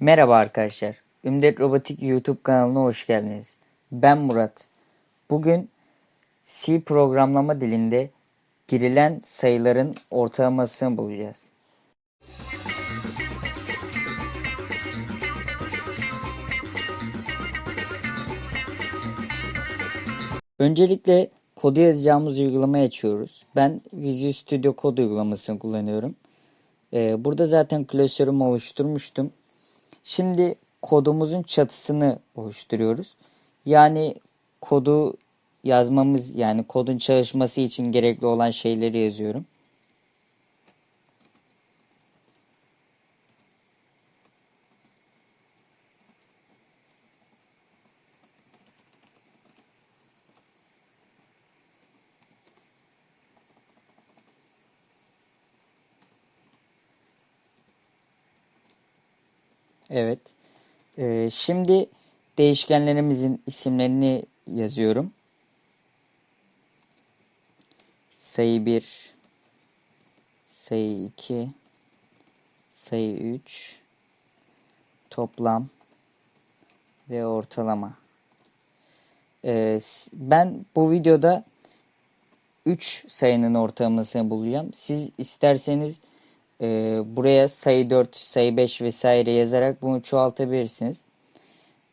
Merhaba arkadaşlar. Ümdet Robotik YouTube kanalına hoş geldiniz. Ben Murat. Bugün C programlama dilinde girilen sayıların ortalamasını bulacağız. Öncelikle kodu yazacağımız uygulamayı açıyoruz. Ben Visual Studio Code uygulamasını kullanıyorum. Ee, burada zaten klasörümü oluşturmuştum. Şimdi kodumuzun çatısını oluşturuyoruz. Yani kodu yazmamız yani kodun çalışması için gerekli olan şeyleri yazıyorum. Evet. Ee, şimdi değişkenlerimizin isimlerini yazıyorum. Sayı 1, sayı 2, sayı 3, toplam ve ortalama. Ee, ben bu videoda 3 sayının ortalamasını bulacağım. Siz isterseniz e, buraya sayı 4, sayı 5 vesaire yazarak bunu çoğaltabilirsiniz.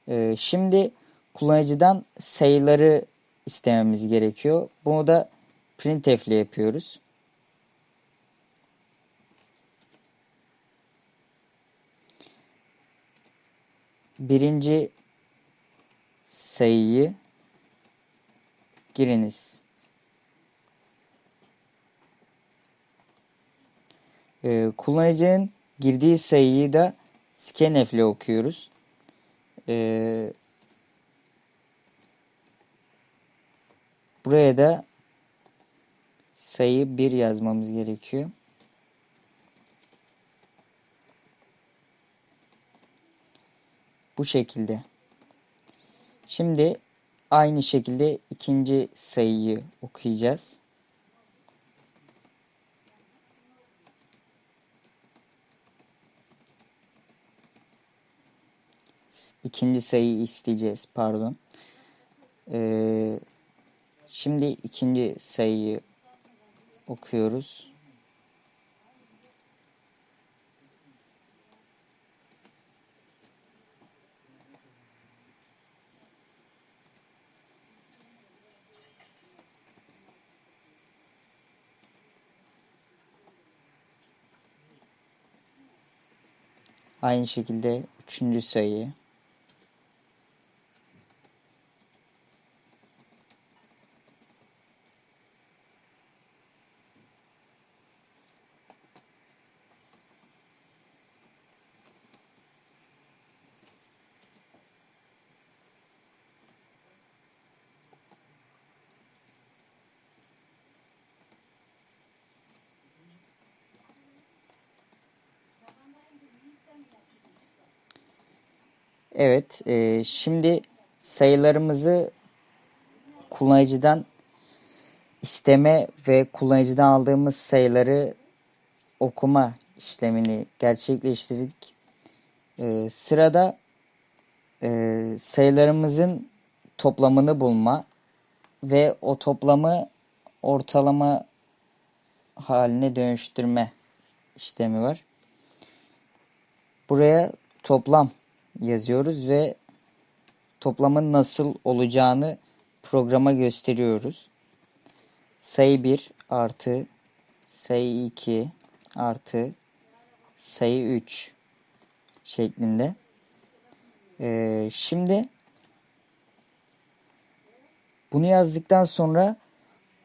E, şimdi kullanıcıdan sayıları istememiz gerekiyor. Bunu da printf ile yapıyoruz. Birinci sayıyı giriniz. Ee, kullanıcının girdiği sayıyı da scanf ile okuyoruz. Ee, buraya da sayı 1 yazmamız gerekiyor. Bu şekilde. Şimdi aynı şekilde ikinci sayıyı okuyacağız. İkinci sayıyı isteyeceğiz. Pardon. Ee, şimdi ikinci sayıyı okuyoruz. Aynı şekilde üçüncü sayıyı. Evet, e, şimdi sayılarımızı kullanıcıdan isteme ve kullanıcıdan aldığımız sayıları okuma işlemini gerçekleştirdik. E, sırada e, sayılarımızın toplamını bulma ve o toplamı ortalama haline dönüştürme işlemi var. Buraya toplam yazıyoruz ve toplamın nasıl olacağını programa gösteriyoruz. Sayı 1 artı sayı 2 artı sayı 3 şeklinde. Ee, şimdi bunu yazdıktan sonra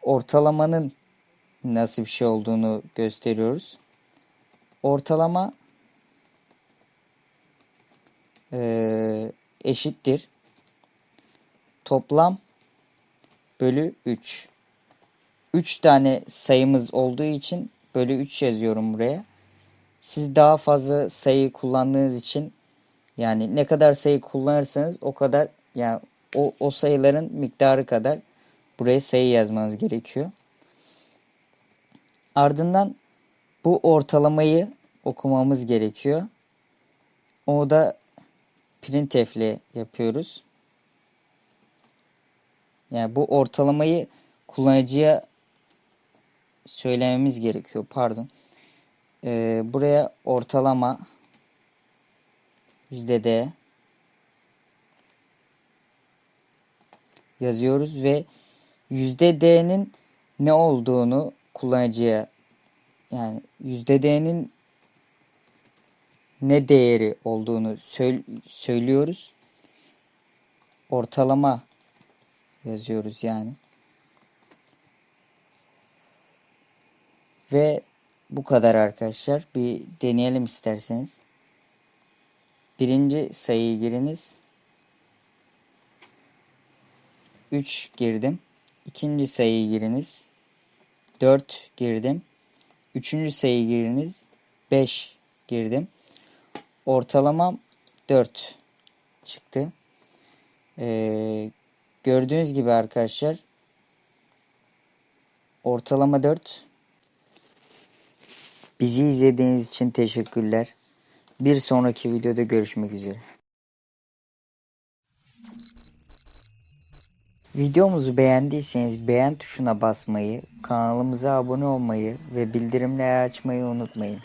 ortalamanın nasıl bir şey olduğunu gösteriyoruz. Ortalama e, eşittir. Toplam bölü 3. 3 tane sayımız olduğu için bölü 3 yazıyorum buraya. Siz daha fazla sayı kullandığınız için yani ne kadar sayı kullanırsanız o kadar yani o, o sayıların miktarı kadar buraya sayı yazmanız gerekiyor. Ardından bu ortalamayı okumamız gerekiyor. O da printf ile yapıyoruz. Yani bu ortalamayı kullanıcıya söylememiz gerekiyor. Pardon. Ee, buraya ortalama %D yazıyoruz ve %D'nin ne olduğunu kullanıcıya yani %D'nin ne değeri olduğunu söylüyoruz. Ortalama yazıyoruz yani. Ve bu kadar arkadaşlar. Bir deneyelim isterseniz. Birinci sayıyı giriniz. 3 girdim. İkinci sayıyı giriniz. 4 girdim. Üçüncü sayıyı giriniz. 5 girdim. Ortalamam 4 çıktı. Ee, gördüğünüz gibi arkadaşlar ortalama 4 Bizi izlediğiniz için teşekkürler. Bir sonraki videoda görüşmek üzere. Videomuzu beğendiyseniz beğen tuşuna basmayı, kanalımıza abone olmayı ve bildirimleri açmayı unutmayın.